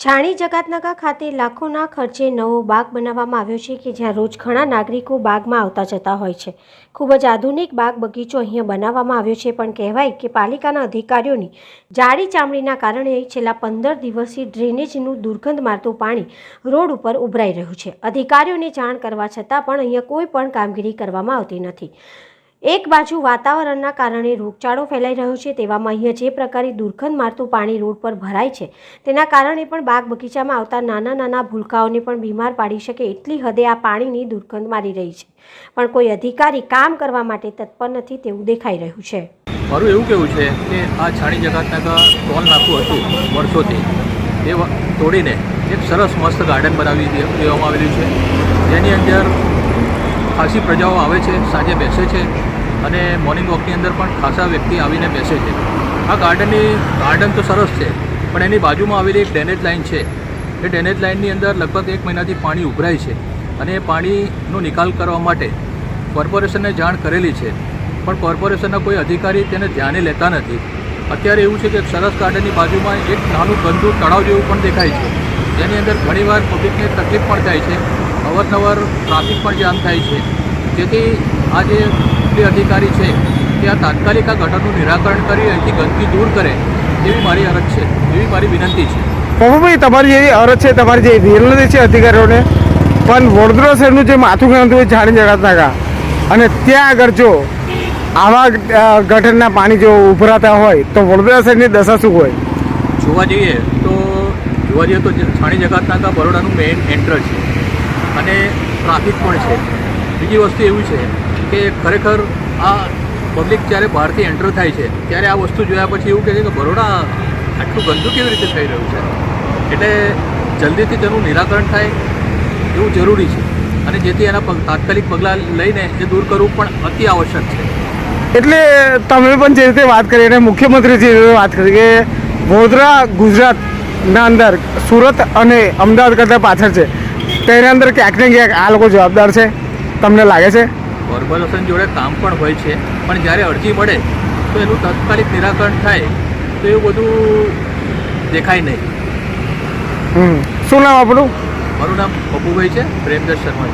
છાણી જકાતનાકા ખાતે લાખોના ખર્ચે નવો બાગ બનાવવામાં આવ્યો છે કે જ્યાં રોજ ઘણા નાગરિકો બાગમાં આવતા જતા હોય છે. ખૂબ જ આધુનિક બાગ બગીચો અહીંયા બનાવવામાં આવ્યો છે, પણ કહેવાય કે પાલિકાના અધિકારીઓની જાડી ચામડીના કારણે છેલ્લા પંદર દિવસથી ડ્રેનેજનું દુર્ગંધ મારતું પાણી રોડ ઉપર ઉભરાઈ રહ્યું છે. અધિકારીઓને જાણ કરવા છતાં પણ અહીંયા કોઈ પણ કામગીરી કરવામાં આવતી નથી. એક બાજુ વાતાવરણના કારણે રોગચાળો ફેલાઈ રહ્યો છે, તેવામાં અહીંયા જે પ્રકારે દુર્ગંધ મારતું પાણી રોડ પર ભરાય છે, તેના કારણે પણ બાગ બગીચામાં આવતા નાના નાના ભૂલકાઓને પણ બીમાર પાડી શકે એટલી હદે આ પાણીની દુર્ગંધ મારી રહી છે. પણ કોઈ અધિકારી કામ કરવા માટે તત્પર નથી તેવું દેખાઈ રહ્યું છે. મારું એવું કહેવું છે કે આ છાણી જગાતનાકા ટોલ નાખું હતું વર્ષોથી. એ તોડીને એક સરસ મસ્ત ગાર્ડન બનાવી દેવામાં આવેલું છે. જેની અંદર ખાસી પ્રજાઓ આવે છે, સાંજે બેસે છે અને મોર્નિંગ વોકની અંદર પણ ખાસા વ્યક્તિ આવીને બેસે છે. આ ગાર્ડનની ગાર્ડન તો સરસ છે, પણ એની બાજુમાં આવેલી એક ડ્રેનેજ લાઇન છે. એ ડ્રેનેજ લાઇનની અંદર લગભગ એક મહિનાથી પાણી ઉભરાય છે અને એ પાણીનો નિકાલ કરવા માટે કોર્પોરેશનને જાણ કરેલી છે, પણ કોર્પોરેશનના કોઈ અધિકારી તેને ધ્યાને લેતા નથી. અત્યારે એવું છે કે સરસ ગાર્ડનની બાજુમાં એક નાનું ગંદુ તળાવ જેવું પણ દેખાય છે. જેની અંદર ઘણીવાર પબ્લિકને તકલીફ પણ થાય છે. અવારનવાર ટ્રાફિક પણ જામ થાય છે. જેથી આ જે જે અધિકારી છે તે આ તાત્કાલિક આ ગટરનું નિરાકરણ કરી અહીંથી ગંદકી દૂર કરે એવી મારી અરજ છે એવી મારી વિનંતી છે. પપ્પુભાઈ તમારી જે અરજ છે તમારી જે વિનંતી છે અધિકારીઓને પણ વડોદરા શહેરનું જે માથું ગણાતું હોય જાણી જગાતનાકા અને ત્યાં આગળ જો આવા ગટરના પાણી જો ઉભરાતા હોય તો વડોદરા શહેરની દશા શું હોય? જોવા જઈએ તો જોવા જઈએ તો છાણી જકાતનાકા બરોડાનું મેઇન એન્ટર છે. અને ટ્રાફિક પણ છે. બીજી વસ્તુ એવું છે કે ખરેખર આ પબ્લિક જ્યારે બહારથી એન્ટર થાય છે, ત્યારે આ વસ્તુ જોયા પછી એવું કહે છે કે બરોડા આટલું ગંદુ કેવી રીતે થઈ રહ્યું છે? એટલે જલ્દીથી તેનું નિરાકરણ થાય એવું જરૂરી છે. અને જેથી એના તાત્કાલિક પગલાં લઈને એ દૂર કરવું પણ અતિ આવશ્યક છે. એટલે તમે પણ જે રીતે વાત કરી, અને મુખ્યમંત્રી જે રીતે વાત કરી કે વડોદરા ગુજરાતના અંદર સુરત અને અમદાવાદ કરતાં પાછળ છે તેના અંદર ક્યાંક ને ક્યાંક આ લોકો જવાબદાર છે તમને લાગે છે? કોર્પોરેશન જોડે કામ પણ હોય છે પણ જ્યારે અરજી મળે તો એનું તાત્કાલિક નિરાકરણ થાય તો એવું બધું દેખાય નહીં. હમ. શું નામ આપણું મારું નામ પપ્પુભાઈ છે પ્રેમદર્શ શર્મા.